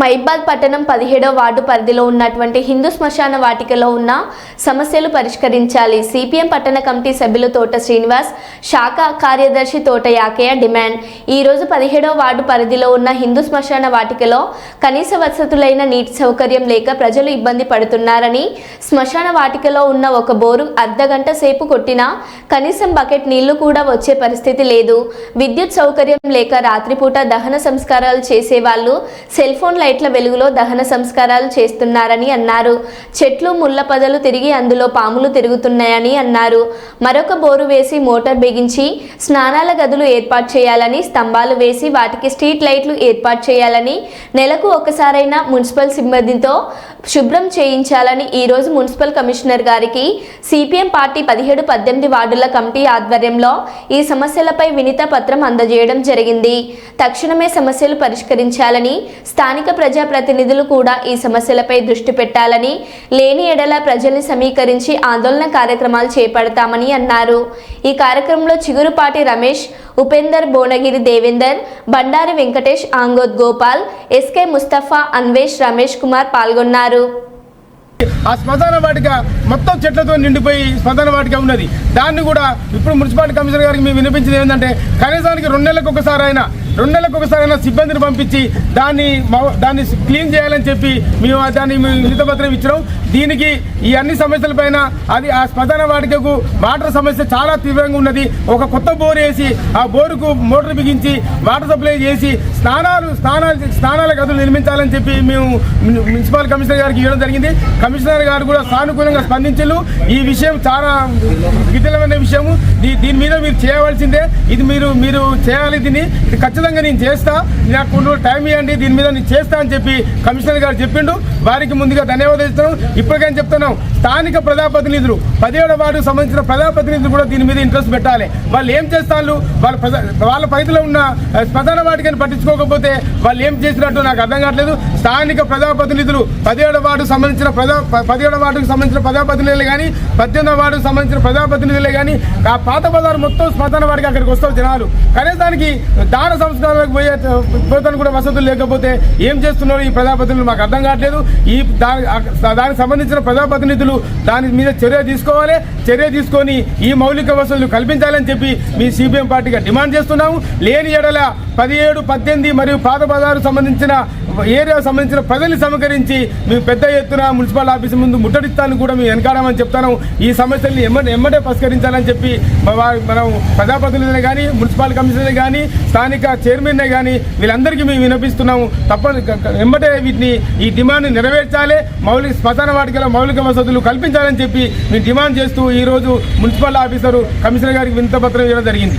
మైబాద్ పట్టణం పదిహేడో వార్డు పరిధిలో ఉన్నటువంటి హిందూ శ్మశాన వాటికలో ఉన్న సమస్యలు పరిష్కరించాలి. సిపిఎం పట్టణ కమిటీ సభ్యులు తోట శ్రీనివాస్ శాఖ కార్యదర్శి తోట యాకయ్య డిమాండ్. ఈ రోజు పదిహేడో వార్డు పరిధిలో ఉన్న హిందూ శ్మశాన వాటికలో కనీస వసతులైన నీటి సౌకర్యం లేక ప్రజలు ఇబ్బంది పడుతున్నారని శ్మశాన వాటికలో ఉన్న ఒక బోరు అర్ధ గంట సేపు కొట్టినా కనీసం బకెట్ నీళ్ళు కూడా వచ్చే పరిస్థితి లేదు. విద్యుత్ సౌకర్యం లేక రాత్రిపూట దహన సంస్కారాలు చేసేవాళ్ళు సెల్ ఫోన్ లైట్ల వెలుగులో దహన సంస్కారాలు చేస్తున్నారని అన్నారు. చెట్లు ముళ్ళ పదలు తిరిగి అందులో పాములు తిరుగుతున్నాయని అన్నారు. మరొక బోరు వేసి మోటార్ బిగించి స్నానాల గదులు ఏర్పాటు చేయాలని స్తంభాలు వేసి వాటికి స్ట్రీట్ లైట్లు ఏర్పాటు చేయాలని నెలకు ఒకసారైనా మున్సిపల్ సిబ్బందితో శుభ్రం చేయించాలని ఈరోజు మున్సిపల్ కమిషనర్ గారికి సిపిఎం పార్టీ పదిహేడు పద్దెనిమిది వార్డుల కమిటీ ఆధ్వర్యంలో ఈ సమస్యలపై వినిత పత్రం అందజేయడం జరిగింది. తక్షణమే సమస్యలు పరిష్కరించాలని స్థానిక ప్రజాప్రతినిధులు కూడా ఈ సమస్యలపై దృష్టి పెట్టాలని లేని ఎడల ప్రజల్ని సమీకరించి ఆందోళన కార్యక్రమాలు చేపడతామని అన్నారు. ఈ కార్యక్రమంలో చిగురుపాటి రమేష్ ఉపేందర్ భువనగిరి దేవేందర్ బండారి వెంకటేష్ ఆంగోద్ గోపాల్ ఎస్కే ముస్తఫా అన్వేష్ రమేష్ కుమార్ పాల్గొన్నారు. ఆ శ్మశాన వాటిక మొత్తం చెట్లతో నిండిపోయి శ్మశాన వాటిక ఉన్నది. దాన్ని కూడా ఇప్పుడు మున్సిపాలిటీ కమిషనర్ గారికి మేము వినిపించింది ఏంటంటే కనీసానికి రెండు నెలలకు ఒకసారి అయినా రెండు నెలలకు ఒకసారి అయినా సిబ్బందిని పంపించి దాన్ని మౌ- దాన్ని క్లీన్ చేయాలని చెప్పి మేము దాన్ని వినతపత్రం ఇచ్చినాం. దీనికి ఈ అన్ని సమస్యలపైన అది ఆ స్పందన వాటికకు వాటర్ సమస్య చాలా తీవ్రంగా ఉన్నది. ఒక కొత్త బోర్ వేసి ఆ బోరుకు మోటార్ బిగించి వాటర్ సప్లై చేసి స్నానాలు స్నానాలు స్నానాల గదులు నిర్మించాలని చెప్పి మేము మున్సిపల్ కమిషనర్ గారికి ఇవ్వడం జరిగింది. కమిషనర్ గారు కూడా సానుకూలంగా స్పందించారు ఈ విషయం చాలా విధులమైన విషయము. దీ- దీని మీద మీరు చేయవలసిందే. ఇది మీరు మీరు చేయాలి దీన్ని. ఇది ఖచ్చితంగా నేను చేస్తా. నాకు టైం ఇవ్వండి దీని మీద నేను చేస్తా అని చెప్పి కమిషనర్ గారు చెప్పిండు. వారికి ముందుగా ధన్యవాదాలు ఇప్పటికైనా చెప్తున్నాం స్థానిక ప్రజాప్రతినిధులు పదిహేడు వార్డు సంబంధించిన ప్రజాప్రతినిధులు కూడా దీని మీద ఇంట్రెస్ట్ పెట్టాలి. వాళ్ళు ఏం చేస్తారు వాళ్ళ వాళ్ళ పరిధిలో ఉన్న ప్రధాన వాటికని పట్టించుకోకపోతే వాళ్ళు ఏం చేసినట్టు నాకు అర్థం కావట్లేదు. స్థానిక ప్రజాప్రతినిధులు పదిహేడు వార్డు సంబంధించిన ప్రజా పదిహేడు వార్డుకు సంబంధించిన ప్రజాప్రతినిధులు కానీ పద్దెనిమిది వార్డుకు సంబంధించిన ప్రజాప్రతినిధులే కానీ ఆ పాత బజారు మొత్తం శ్మశాన వాడికి అక్కడికి వస్తారు జనాలు. కనీసానికి దాన సంస్కారాలకు పోయే పోతాను కూడా వసతులు లేకపోతే ఏం చేస్తున్నారు ఈ ప్రజాప్రతినిధులు మాకు అర్థం కావట్లేదు. ఈ దాని దానికి సంబంధించిన ప్రజాప్రతినిధులు దాని మీద చర్య తీసుకోవాలి. చర్య తీసుకొని ఈ మౌలిక వసతులు కల్పించాలని చెప్పి మీ సిపిఎం పార్టీగా డిమాండ్ చేస్తున్నాము. లేని ఎడల పదిహేడు పద్దెనిమిది మరియు పాత బజారు సంబంధించిన ఏరియా సంబంధించిన ప్రజల్ని సమకరించి మేము పెద్ద ఎత్తున మున్సిపల్ ఆఫీస్ ముందు ముట్టడిస్తాను కూడా మేము వెనకాడమని చెప్తాను. ఈ సమస్యల్ని ఎమ్మటే ఎమ్మటే పరిష్కరించాలని చెప్పి మనం ప్రజాప్రతినిధులే కానీ మున్సిపల్ కమిషనర్ కానీ స్థానిక చైర్మన్నే కానీ వీళ్ళందరికీ మేము వినిపిస్తున్నాము తప్పని క- ఎమ్మటే వీటిని ఈ డిమాండ్ నెరవేర్చాలి. మౌలిక శ్మశాన వాటికలో మౌలిక వసతులు కల్పించాలని చెప్పి మేము డిమాండ్ చేస్తూ ఈరోజు మున్సిపల్ ఆఫీసరు కమిషనర్ గారికి వినతపత్రం ఇవ్వడం జరిగింది.